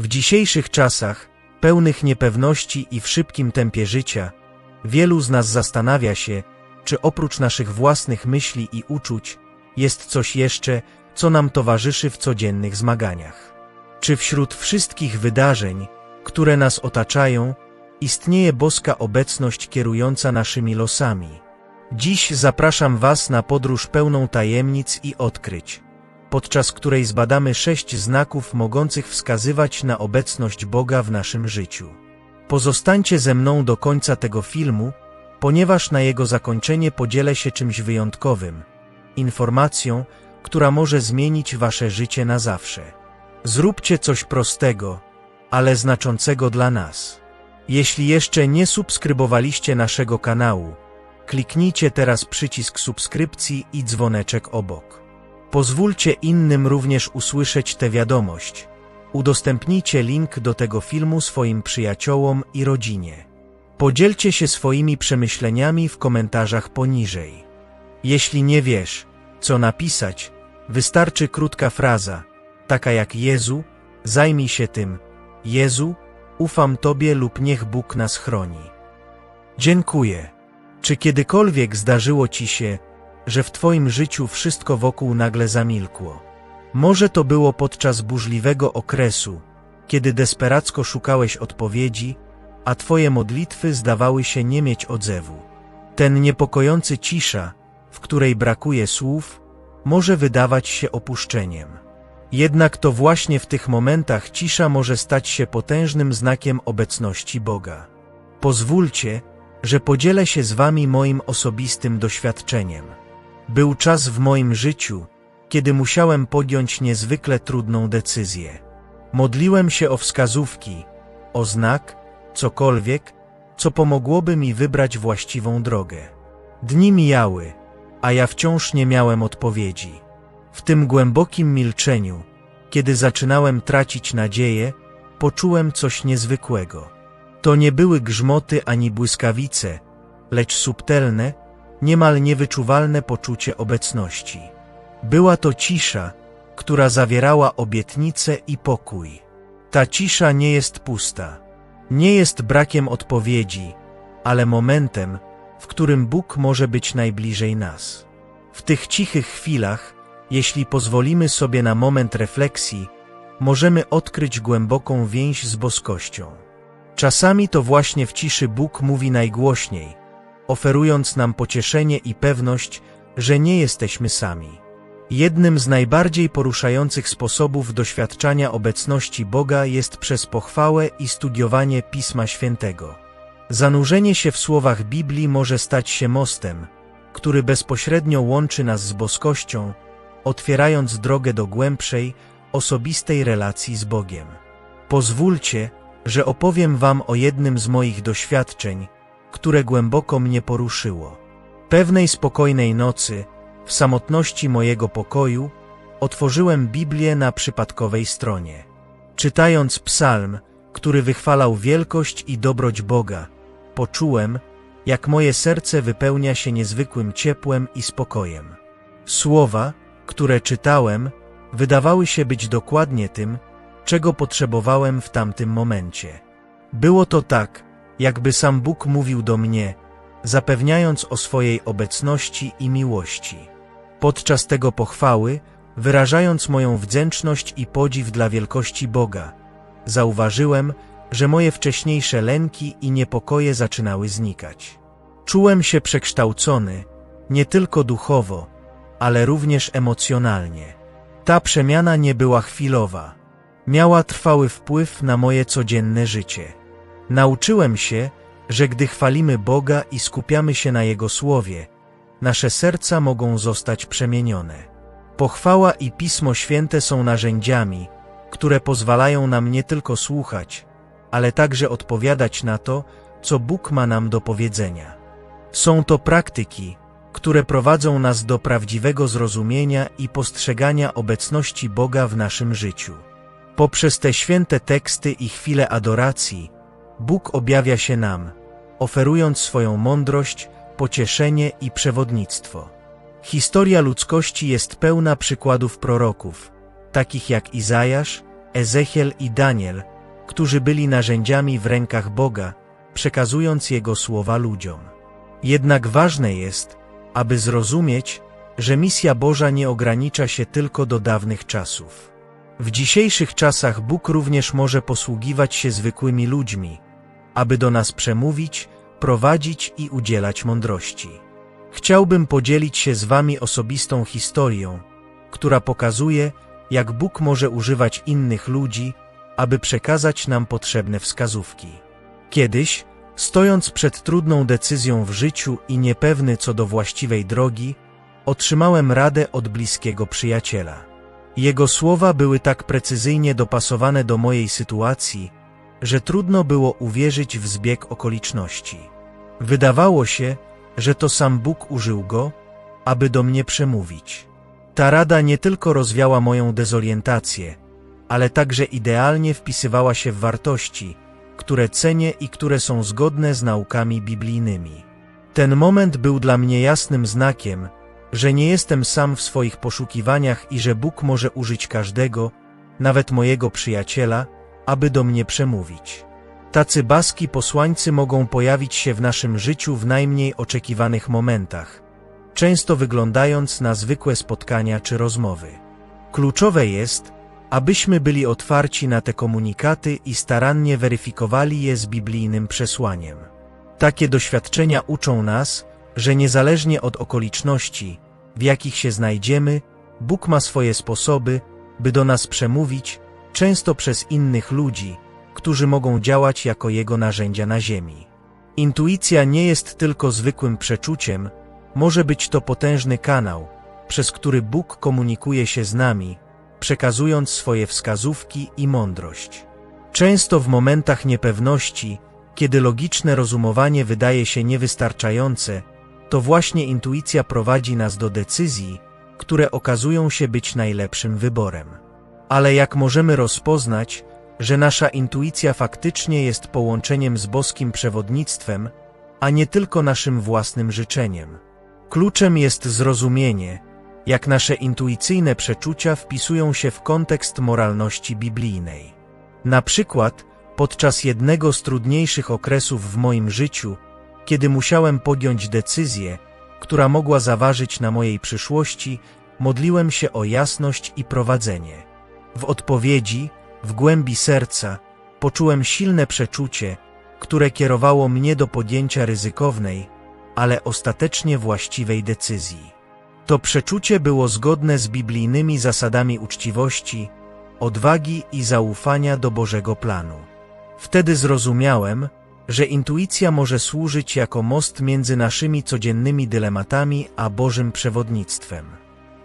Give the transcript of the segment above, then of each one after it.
W dzisiejszych czasach, pełnych niepewności i w szybkim tempie życia, wielu z nas zastanawia się, czy oprócz naszych własnych myśli i uczuć jest coś jeszcze, co nam towarzyszy w codziennych zmaganiach. Czy wśród wszystkich wydarzeń, które nas otaczają, istnieje boska obecność kierująca naszymi losami? Dziś zapraszam Was na podróż pełną tajemnic i odkryć, podczas której zbadamy sześć znaków mogących wskazywać na obecność Boga w naszym życiu. Pozostańcie ze mną do końca tego filmu, ponieważ na jego zakończenie podzielę się czymś wyjątkowym, informacją, która może zmienić Wasze życie na zawsze. Zróbcie coś prostego, ale znaczącego dla nas. Jeśli jeszcze nie subskrybowaliście naszego kanału, kliknijcie teraz przycisk subskrypcji i dzwoneczek obok. Pozwólcie innym również usłyszeć tę wiadomość. Udostępnijcie link do tego filmu swoim przyjaciołom i rodzinie. Podzielcie się swoimi przemyśleniami w komentarzach poniżej. Jeśli nie wiesz, co napisać, wystarczy krótka fraza, taka jak Jezu, zajmij się tym, Jezu, ufam Tobie lub niech Bóg nas chroni. Dziękuję. Czy kiedykolwiek zdarzyło Ci się, że w Twoim życiu wszystko wokół nagle zamilkło? Może to było podczas burzliwego okresu, kiedy desperacko szukałeś odpowiedzi, a Twoje modlitwy zdawały się nie mieć odzewu. Ten niepokojący cisza, w której brakuje słów, może wydawać się opuszczeniem. Jednak to właśnie w tych momentach cisza może stać się potężnym znakiem obecności Boga. Pozwólcie, że podzielę się z Wami moim osobistym doświadczeniem. Był czas w moim życiu, kiedy musiałem podjąć niezwykle trudną decyzję. Modliłem się o wskazówki, o znak, cokolwiek, co pomogłoby mi wybrać właściwą drogę. Dni mijały, a ja wciąż nie miałem odpowiedzi. W tym głębokim milczeniu, kiedy zaczynałem tracić nadzieję, poczułem coś niezwykłego. To nie były grzmoty ani błyskawice, lecz subtelne, niemal niewyczuwalne poczucie obecności. Była to cisza, która zawierała obietnicę i pokój. Ta cisza nie jest pusta, nie jest brakiem odpowiedzi, ale momentem, w którym Bóg może być najbliżej nas. W tych cichych chwilach, jeśli pozwolimy sobie na moment refleksji, możemy odkryć głęboką więź z boskością. Czasami to właśnie w ciszy Bóg mówi najgłośniej, oferując nam pocieszenie i pewność, że nie jesteśmy sami. Jednym z najbardziej poruszających sposobów doświadczania obecności Boga jest przez pochwałę i studiowanie Pisma Świętego. Zanurzenie się w słowach Biblii może stać się mostem, który bezpośrednio łączy nas z boskością, otwierając drogę do głębszej, osobistej relacji z Bogiem. Pozwólcie, że opowiem Wam o jednym z moich doświadczeń, które głęboko mnie poruszyło. Pewnej spokojnej nocy, w samotności mojego pokoju, otworzyłem Biblię na przypadkowej stronie. Czytając psalm, który wychwalał wielkość i dobroć Boga, poczułem, jak moje serce wypełnia się niezwykłym ciepłem i spokojem. Słowa, które czytałem, wydawały się być dokładnie tym, czego potrzebowałem w tamtym momencie. Było to tak, jakby sam Bóg mówił do mnie, zapewniając o swojej obecności i miłości. Podczas tego pochwały, wyrażając moją wdzięczność i podziw dla wielkości Boga, zauważyłem, że moje wcześniejsze lęki i niepokoje zaczynały znikać. Czułem się przekształcony, nie tylko duchowo, ale również emocjonalnie. Ta przemiana nie była chwilowa. Miała trwały wpływ na moje codzienne życie. Nauczyłem się, że gdy chwalimy Boga i skupiamy się na Jego Słowie, nasze serca mogą zostać przemienione. Pochwała i Pismo Święte są narzędziami, które pozwalają nam nie tylko słuchać, ale także odpowiadać na to, co Bóg ma nam do powiedzenia. Są to praktyki, które prowadzą nas do prawdziwego zrozumienia i postrzegania obecności Boga w naszym życiu. Poprzez te święte teksty i chwile adoracji, Bóg objawia się nam, oferując swoją mądrość, pocieszenie i przewodnictwo. Historia ludzkości jest pełna przykładów proroków, takich jak Izajasz, Ezechiel i Daniel, którzy byli narzędziami w rękach Boga, przekazując Jego słowa ludziom. Jednak ważne jest, aby zrozumieć, że misja Boża nie ogranicza się tylko do dawnych czasów. W dzisiejszych czasach Bóg również może posługiwać się zwykłymi ludźmi, aby do nas przemówić, prowadzić i udzielać mądrości. Chciałbym podzielić się z Wami osobistą historią, która pokazuje, jak Bóg może używać innych ludzi, aby przekazać nam potrzebne wskazówki. Kiedyś, stojąc przed trudną decyzją w życiu i niepewny co do właściwej drogi, otrzymałem radę od bliskiego przyjaciela. Jego słowa były tak precyzyjnie dopasowane do mojej sytuacji, że trudno było uwierzyć w zbieg okoliczności. Wydawało się, że to sam Bóg użył go, aby do mnie przemówić. Ta rada nie tylko rozwiała moją dezorientację, ale także idealnie wpisywała się w wartości, które cenię i które są zgodne z naukami biblijnymi. Ten moment był dla mnie jasnym znakiem, że nie jestem sam w swoich poszukiwaniach i że Bóg może użyć każdego, nawet mojego przyjaciela, aby do mnie przemówić. Tacy baski posłańcy mogą pojawić się w naszym życiu w najmniej oczekiwanych momentach, często wyglądając na zwykłe spotkania czy rozmowy. Kluczowe jest, abyśmy byli otwarci na te komunikaty i starannie weryfikowali je z biblijnym przesłaniem. Takie doświadczenia uczą nas, że niezależnie od okoliczności, w jakich się znajdziemy, Bóg ma swoje sposoby, by do nas przemówić, często przez innych ludzi, którzy mogą działać jako Jego narzędzia na ziemi. Intuicja nie jest tylko zwykłym przeczuciem, może być to potężny kanał, przez który Bóg komunikuje się z nami, przekazując swoje wskazówki i mądrość. Często w momentach niepewności, kiedy logiczne rozumowanie wydaje się niewystarczające, to właśnie intuicja prowadzi nas do decyzji, które okazują się być najlepszym wyborem. Ale jak możemy rozpoznać, że nasza intuicja faktycznie jest połączeniem z boskim przewodnictwem, a nie tylko naszym własnym życzeniem? Kluczem jest zrozumienie, jak nasze intuicyjne przeczucia wpisują się w kontekst moralności biblijnej. Na przykład, podczas jednego z trudniejszych okresów w moim życiu, kiedy musiałem podjąć decyzję, która mogła zaważyć na mojej przyszłości, modliłem się o jasność i prowadzenie. W odpowiedzi, w głębi serca, poczułem silne przeczucie, które kierowało mnie do podjęcia ryzykownej, ale ostatecznie właściwej decyzji. To przeczucie było zgodne z biblijnymi zasadami uczciwości, odwagi i zaufania do Bożego planu. Wtedy zrozumiałem, że intuicja może służyć jako most między naszymi codziennymi dylematami a Bożym przewodnictwem.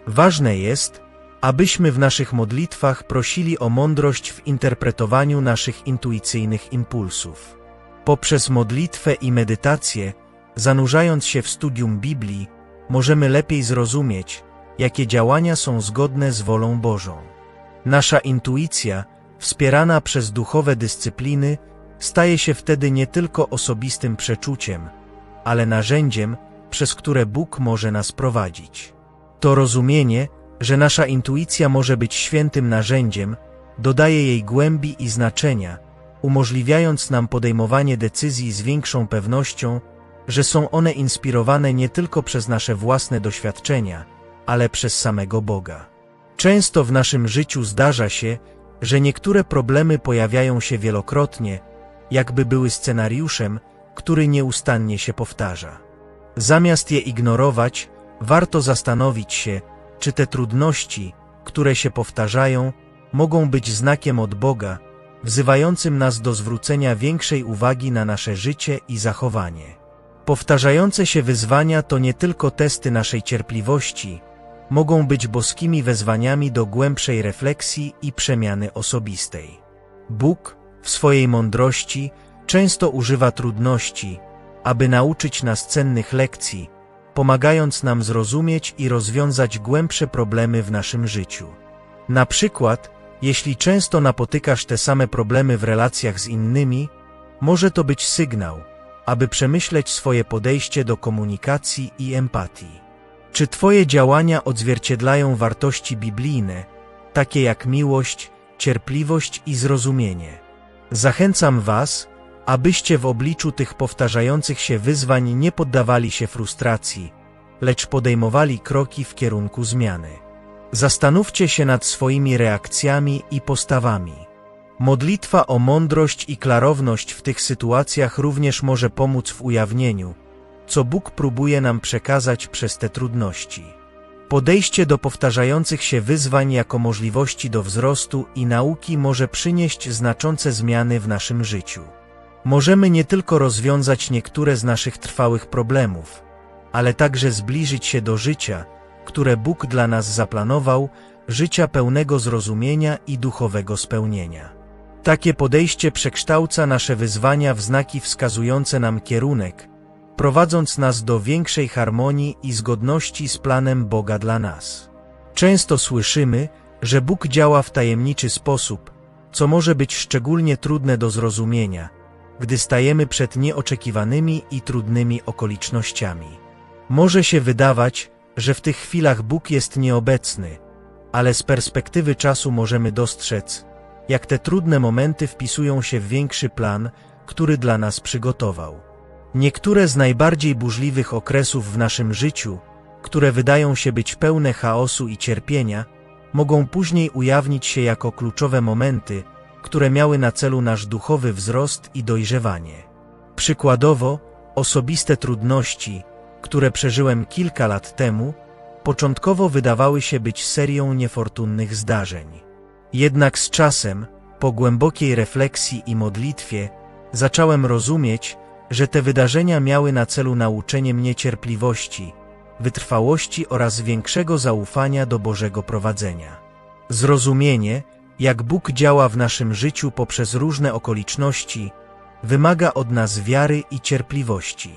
Ważne jest, abyśmy w naszych modlitwach prosili o mądrość w interpretowaniu naszych intuicyjnych impulsów. Poprzez modlitwę i medytację, zanurzając się w studium Biblii, możemy lepiej zrozumieć, jakie działania są zgodne z wolą Bożą. Nasza intuicja, wspierana przez duchowe dyscypliny, staje się wtedy nie tylko osobistym przeczuciem, ale narzędziem, przez które Bóg może nas prowadzić. To rozumienie, że nasza intuicja może być świętym narzędziem, dodaje jej głębi i znaczenia, umożliwiając nam podejmowanie decyzji z większą pewnością, że są one inspirowane nie tylko przez nasze własne doświadczenia, ale przez samego Boga. Często w naszym życiu zdarza się, że niektóre problemy pojawiają się wielokrotnie, jakby były scenariuszem, który nieustannie się powtarza. Zamiast je ignorować, warto zastanowić się, czy te trudności, które się powtarzają, mogą być znakiem od Boga, wzywającym nas do zwrócenia większej uwagi na nasze życie i zachowanie. Powtarzające się wyzwania to nie tylko testy naszej cierpliwości, mogą być boskimi wezwaniami do głębszej refleksji i przemiany osobistej. Bóg, w swojej mądrości, często używa trudności, aby nauczyć nas cennych lekcji, pomagając nam zrozumieć i rozwiązać głębsze problemy w naszym życiu. Na przykład, jeśli często napotykasz te same problemy w relacjach z innymi, może to być sygnał, aby przemyśleć swoje podejście do komunikacji i empatii. Czy Twoje działania odzwierciedlają wartości biblijne, takie jak miłość, cierpliwość i zrozumienie. Zachęcam Was, abyście w obliczu tych powtarzających się wyzwań nie poddawali się frustracji, lecz podejmowali kroki w kierunku zmiany. Zastanówcie się nad swoimi reakcjami i postawami. Modlitwa o mądrość i klarowność w tych sytuacjach również może pomóc w ujawnieniu, co Bóg próbuje nam przekazać przez te trudności. Podejście do powtarzających się wyzwań jako możliwości do wzrostu i nauki może przynieść znaczące zmiany w naszym życiu. Możemy nie tylko rozwiązać niektóre z naszych trwałych problemów, ale także zbliżyć się do życia, które Bóg dla nas zaplanował, życia pełnego zrozumienia i duchowego spełnienia. Takie podejście przekształca nasze wyzwania w znaki wskazujące nam kierunek, prowadząc nas do większej harmonii i zgodności z planem Boga dla nas. Często słyszymy, że Bóg działa w tajemniczy sposób, co może być szczególnie trudne do zrozumienia, gdy stajemy przed nieoczekiwanymi i trudnymi okolicznościami. Może się wydawać, że w tych chwilach Bóg jest nieobecny, ale z perspektywy czasu możemy dostrzec, jak te trudne momenty wpisują się w większy plan, który dla nas przygotował. Niektóre z najbardziej burzliwych okresów w naszym życiu, które wydają się być pełne chaosu i cierpienia, mogą później ujawnić się jako kluczowe momenty, które miały na celu nasz duchowy wzrost i dojrzewanie. Przykładowo, osobiste trudności, które przeżyłem kilka lat temu, początkowo wydawały się być serią niefortunnych zdarzeń. Jednak z czasem, po głębokiej refleksji i modlitwie, zacząłem rozumieć, że te wydarzenia miały na celu nauczenie mnie cierpliwości, wytrwałości oraz większego zaufania do Bożego prowadzenia. Zrozumienie, jak Bóg działa w naszym życiu poprzez różne okoliczności, wymaga od nas wiary i cierpliwości.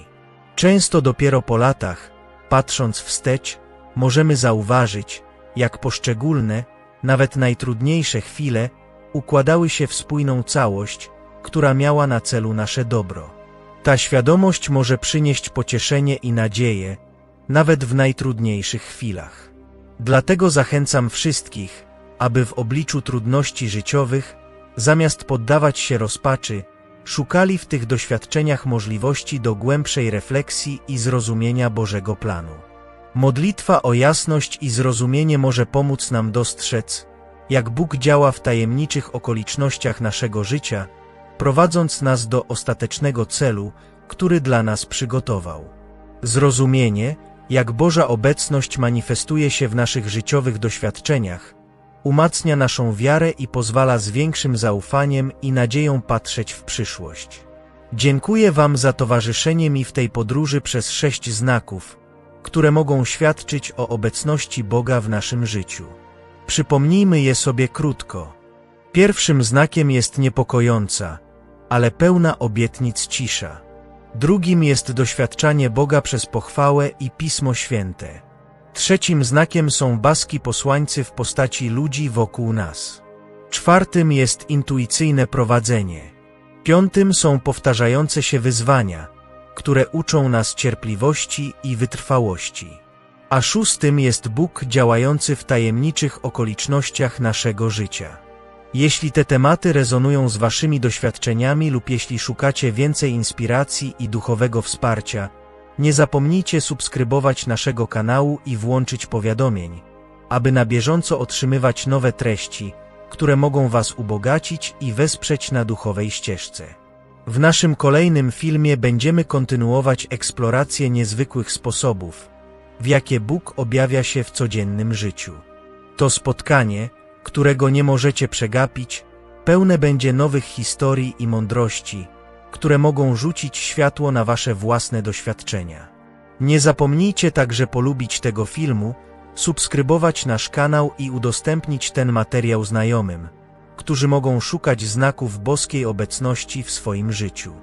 Często dopiero po latach, patrząc wstecz, możemy zauważyć, jak poszczególne, nawet najtrudniejsze chwile układały się w spójną całość, która miała na celu nasze dobro. Ta świadomość może przynieść pocieszenie i nadzieję, nawet w najtrudniejszych chwilach. Dlatego zachęcam wszystkich, aby w obliczu trudności życiowych, zamiast poddawać się rozpaczy, szukali w tych doświadczeniach możliwości do głębszej refleksji i zrozumienia Bożego planu. Modlitwa o jasność i zrozumienie może pomóc nam dostrzec, jak Bóg działa w tajemniczych okolicznościach naszego życia, prowadząc nas do ostatecznego celu, który dla nas przygotował. Zrozumienie, jak Boża obecność manifestuje się w naszych życiowych doświadczeniach, umacnia naszą wiarę i pozwala z większym zaufaniem i nadzieją patrzeć w przyszłość. Dziękuję Wam za towarzyszenie mi w tej podróży przez sześć znaków, które mogą świadczyć o obecności Boga w naszym życiu. Przypomnijmy je sobie krótko. Pierwszym znakiem jest niepokojąca, ale pełna obietnic cisza. Drugim jest doświadczanie Boga przez pochwałę i Pismo Święte. Trzecim znakiem są baski posłańcy w postaci ludzi wokół nas. Czwartym jest intuicyjne prowadzenie. Piątym są powtarzające się wyzwania, które uczą nas cierpliwości i wytrwałości. A szóstym jest Bóg działający w tajemniczych okolicznościach naszego życia. Jeśli te tematy rezonują z Waszymi doświadczeniami lub jeśli szukacie więcej inspiracji i duchowego wsparcia, nie zapomnijcie subskrybować naszego kanału i włączyć powiadomień, aby na bieżąco otrzymywać nowe treści, które mogą Was ubogacić i wesprzeć na duchowej ścieżce. W naszym kolejnym filmie będziemy kontynuować eksplorację niezwykłych sposobów, w jakie Bóg objawia się w codziennym życiu. To spotkanie, którego nie możecie przegapić, pełne będzie nowych historii i mądrości, które mogą rzucić światło na Wasze własne doświadczenia. Nie zapomnijcie także polubić tego filmu, subskrybować nasz kanał i udostępnić ten materiał znajomym, którzy mogą szukać znaków boskiej obecności w swoim życiu.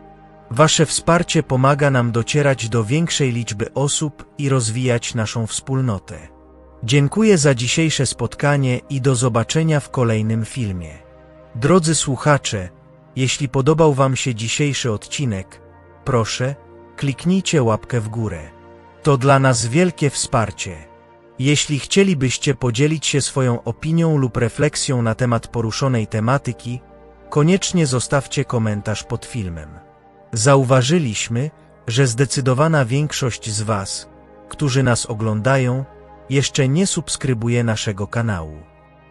Wasze wsparcie pomaga nam docierać do większej liczby osób i rozwijać naszą wspólnotę. Dziękuję za dzisiejsze spotkanie i do zobaczenia w kolejnym filmie. Drodzy słuchacze, jeśli podobał Wam się dzisiejszy odcinek, proszę, kliknijcie łapkę w górę. To dla nas wielkie wsparcie. Jeśli chcielibyście podzielić się swoją opinią lub refleksją na temat poruszonej tematyki, koniecznie zostawcie komentarz pod filmem. Zauważyliśmy, że zdecydowana większość z Was, którzy nas oglądają, jeszcze nie subskrybuje naszego kanału.